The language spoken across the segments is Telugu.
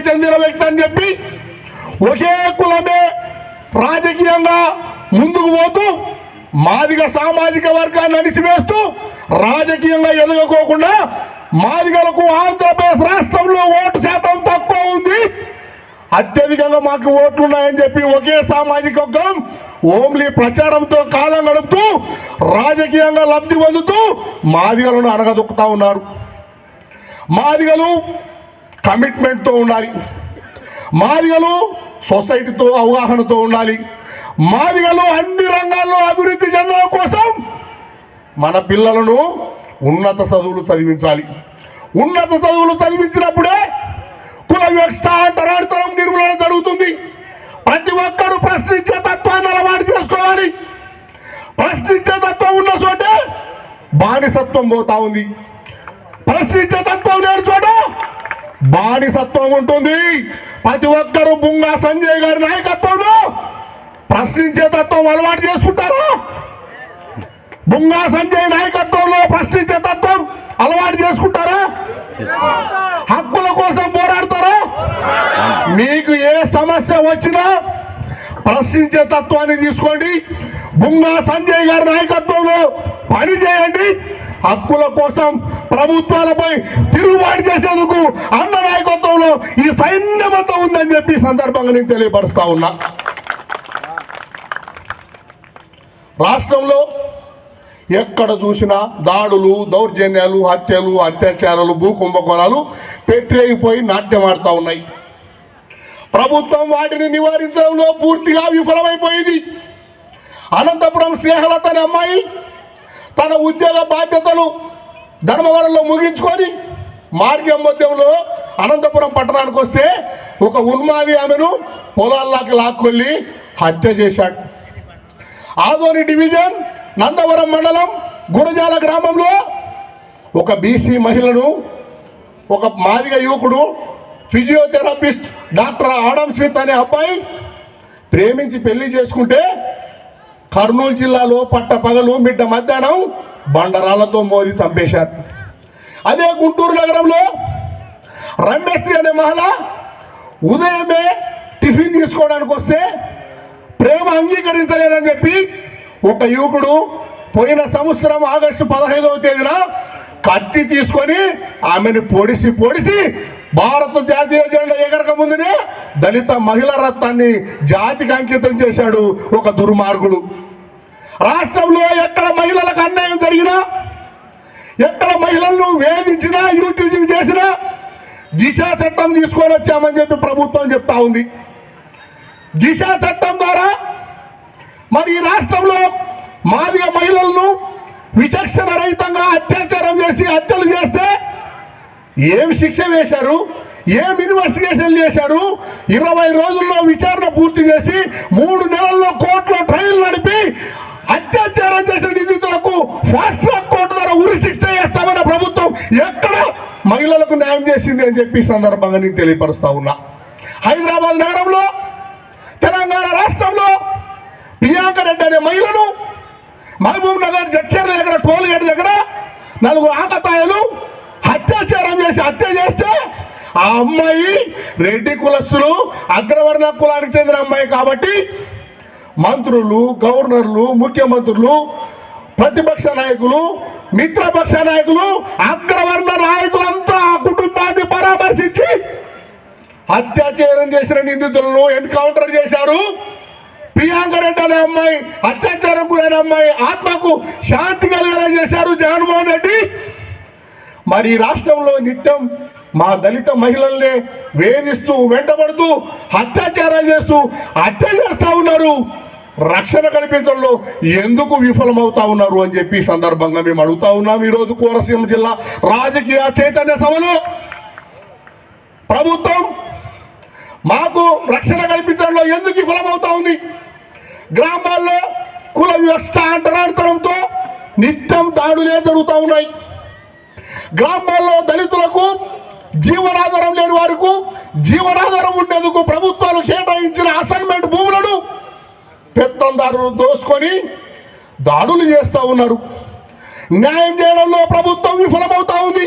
చెందిన అని చెప్పి ఒకే కులమే రాజకీయంగా ముందుకు పోతూ మాదిగ సామాజిక వర్గాన్ని అణిచివేస్తూ రాజకీయంగా ఎదుగుకోకుండా మాదిగలకు ఆంధ్రప్రదేశ్ రాష్ట్రంలో ఓటు శాతం తక్కువ ఉంది. అత్యధికంగా మాకు ఓట్లున్నాయని చెప్పి ఒకే సామాజిక వర్గం ఓమ్లీ ప్రచారంతో కాలం గడుపుతూ రాజకీయంగా లబ్ధి పొందుతూ మాదిగలను అడగదొక్కుతా ఉన్నారు. మాదిగలు కమిట్మెంట్తో ఉండాలి. మాదిగలు సొసైటీతో అవగాహనతో ఉండాలి. మాదిగలు అన్ని రంగాల్లో అభివృద్ధి చెందడం కోసం మన పిల్లలను ఉన్నత చదువులు చదివించాలి. ఉన్నత చదువులు చదివించినప్పుడే కుల వ్యవస్థ అంటరాడుతనం నిర్మూలన జరుగుతుంది. ప్రతి ఒక్కరు ప్రశ్నించే తత్వాన్ని అలవాటు చేసుకోవాలి. ప్రశ్నించే తత్వం ఉన్న చోటే బానిసత్వం పోతా ఉంది. ప్రశ్నించే తత్వం లేని చోట బానిసత్వం ఉంటుంది. ప్రతి ఒక్కరు బుంగా సంజయ్ గారి నాయకత్వంలో ప్రశ్నించే తత్వం అలవాటు చేసుకుంటారా? బుంగా సంజయ్ నాయకత్వంలో ప్రశ్నించే తత్వం అలవాటు చేసుకుంటారా? హక్కుల కోసం పోరాడతారా? మీకు ఏ సమస్య వచ్చినా ప్రశ్నించే తత్వాన్ని తీసుకోండి. బుంగా సంజయ్ గారి నాయకత్వంలో పని చేయండి. హక్కుల కోసం ప్రభుత్వాలపై తిరుగుబాటు చేసేందుకు అన్న నాయకత్వంలో ఈ సైన్యమంతా ఉందని చెప్పి సందర్భంగా నేను తెలియపరుస్తా ఉన్నా. రాష్ట్రంలో ఎక్కడ చూసినా దాడులు దౌర్జన్యాలు హత్యలు అత్యాచారాలు భూ కుంభకోణాలు పెట్టేగిపోయి నాట్యమాడుతూ ఉన్నాయి. ప్రభుత్వం వాటిని నివారించడంలో పూర్తిగా విఫలమైపోయింది. అనంతపురం స్నేహలత అనే అమ్మాయి తన ఉద్యోగ బాధ్యతలు ధర్మవరంలో ముగించుకొని మార్గం మధ్యంలో అనంతపురం పట్టణానికి వస్తే ఒక ఉన్మాది ఆమెను పొలాల్లోకి లాక్కొల్లి హత్య చేశాడు. ఆదోని డివిజన్ నందవరం మండలం గురజాల గ్రామంలో ఒక బీసీ మహిళను ఒక మాదిగ యువకుడు ఫిజియోథెరపిస్ట్ డాక్టర్ ఆడమ్ స్మిత్ అనే అబ్బాయి ప్రేమించి పెళ్ళి చేసుకుంటే కర్నూలు జిల్లాలో పట్ట పగలు మిడ్డ మధ్యాహ్నం బండరాలతో మోది చంపేశారు. అదే గుంటూరు నగరంలో రమేశ్రీ అనే మహిళ ఉదయమే టిఫిన్ తీసుకోవడానికి వస్తే ప్రేమ అంగీకరించలేదని చెప్పి ఒక యువకుడు పోయిన సంవత్సరం ఆగస్టు పదహైదవ తేదీన కత్తి తీసుకొని ఆమెను పొడిసి పొడిసి భారత జాతీయ జెండా ఎగరక ముందునే దళిత మహిళ రత్నాన్ని జాతికి అంకితం చేశాడు ఒక దుర్మార్గుడు. రాష్ట్రంలో ఎక్కడ మహిళలకు అన్యాయం జరిగినా ఎక్కడ మహిళలను వేధించినా యూటీజీ చేసినా దిశా చట్టం తీసుకొని వచ్చామని చెప్పి ప్రభుత్వం చెప్తా ఉంది. దిశ చట్టం ద్వారా మరి ఈ రాష్ట్రంలో మాదిగ మహిళలను విచక్షణ రహితంగా అత్యాచారం చేసి హత్యలు చేస్తే ఏం శిక్ష వేశారు? ఏం ఇన్వెస్టిగేషన్ చేశారు? ఇరవై రోజుల్లో విచారణ పూర్తి చేసి మూడు నెలల్లో కోర్టులో ట్రయల్ నడిపి అత్యాచారం చేసిన నిందితులకు ఫాస్ట్ ట్రాక్ కోర్టు ద్వారా ఉరి శిక్ష చేస్తామన్న ప్రభుత్వం ఎక్కడ మహిళలకు న్యాయం చేసింది అని చెప్పి సందర్భంగా నేను తెలియపరుస్తా ఉన్నా. హైదరాబాద్ నగరంలో తెలంగాణ రాష్ట్రంలో ప్రియాంక రెడ్డి అనే మహిళను మహబూబ్ నగర్ జడ్చర్ల దగ్గర టోల్గేట్ దగ్గర నలుగురు ఆకతాయలు అత్యాచారం చేసి హత్య చేస్తే ఆ అమ్మాయి రెడ్డి కులస్తులు అగ్రవర్ణ కులానికి చెందిన అమ్మాయి కాబట్టి మంత్రులు గవర్నర్లు ముఖ్యమంత్రులు ప్రతిపక్ష నాయకులు మిత్రపక్ష నాయకులు అగ్రవర్ణ నాయకులంతా ఆ కుటుంబ అత్యాచారం చేసిన నిందితులను ఎన్కౌంటర్ చేశారు. ప్రియాంక రెడ్డి అనే అమ్మాయి అత్యాచారం గురైన అమ్మాయి ఆత్మకు శాంతి కలిగేలా చేశారు జగన్మోహన్ రెడ్డి. మరి రాష్ట్రంలో నిత్యం మా దళిత మహిళల్ని వేధిస్తూ వెంటబడుతూ అత్యాచారాలు చేస్తూ హత్య చేస్తూ ఉన్నారు. రక్షణ కల్పించడంలో ఎందుకు విఫలమవుతా ఉన్నారు అని చెప్పి సందర్భంగా మేము అడుగుతా ఉన్నాం. ఈరోజు కోనసీమ జిల్లా రాజకీయ చైతన్య సభలో ప్రభుత్వం మాకు రక్షణ కల్పించడంలో ఎందుకు విఫలమవుతా ఉంది? గ్రామాల్లో కుల వ్యవస్థ అంటరాడతనంతో నిత్యం దాడులే జరుగుతూ ఉన్నాయి. గ్రామాల్లో దళితులకు జీవనాధారం లేని వారికి జీవనాధారం ఉండేందుకు ప్రభుత్వాలు కేటాయించిన అసైన్మెంట్ భూములను పెత్తందారులు దోసుకొని దాడులు చేస్తూ ఉన్నారు. న్యాయం చేయడంలో ప్రభుత్వం విఫలమవుతా ఉంది.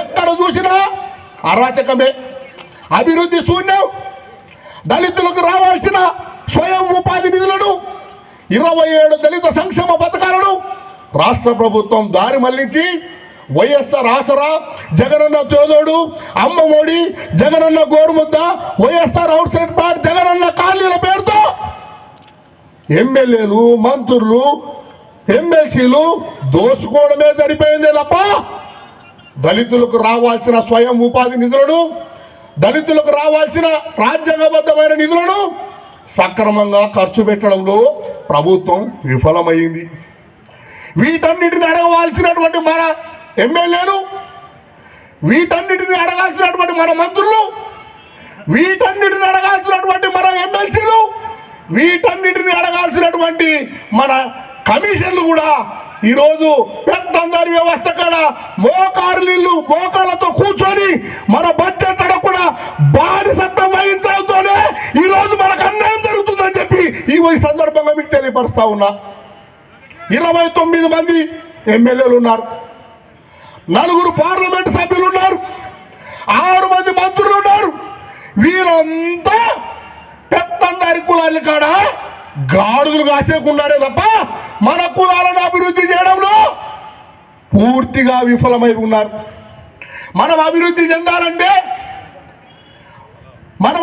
ఎక్కడ చూసినా అరాచకమే. అభివృద్ధి శూన్యం. దళితులకు రావాల్సిన స్వయం ఉపాధి నిధులను ఇరవై ఏడు దళిత సంక్షేమ పథకాలను రాష్ట్ర ప్రభుత్వం దారి మళ్ళించి YSR Aasara Jagananna తోదోడు Ammavodi Jagananna Gorumudda YSR outside part Jagananna కాలనీల పేరుతో ఎమ్మెల్యేలు మంత్రులు ఎమ్మెల్సీలు దోసుకోవడమే సరిపోయిందే తప్ప దళితులకు రావాల్సిన స్వయం ఉపాధి నిధులను దళితులకు రావాల్సిన రాజ్యాంగబద్ధమైన నిధులను సక్రమంగా ఖర్చు పెట్టడంలో ప్రభుత్వం విఫలమైంది. వీటన్నిటిని అడగవలసినటువంటి మన ఎమ్మెల్యేలు వీటన్నిటిని అడగాల్సినటువంటి మన మంత్రులు వీటన్నిటిని అడగాల్సినటువంటి మన ఎమ్మెల్సీలు వీటన్నిటిని అడగాల్సినటువంటి మన కమిషన్లు కూడా ఈరోజు పెద్దందరి వ్యవస్థ కాడ మోకారులు మోకాళ్ళతో కూర్చొని మన బడ్జెట్ కూడా బానిసత్వం వహించడంతోనే ఈరోజు మనకు అన్యాయం జరుగుతుందని చెప్పి ఈ సందర్భంగా మీకు తెలియపరుస్తా ఉన్నా. ఇరవై తొమ్మిది మంది ఎమ్మెల్యేలు ఉన్నారు. నలుగురు పార్లమెంట్ సభ్యులు ఉన్నారు. ఆరు మంది మంత్రులు ఉన్నారు. వీరంతా పెత్తందారి కులాల కాడ గాడులు కాసేకున్నారే తప్ప మన కులాలను అభివృద్ధి చేయడంలో పూర్తిగా విఫలమై ఉన్నారు. మనం అభివృద్ధి చెందాలంటే మనం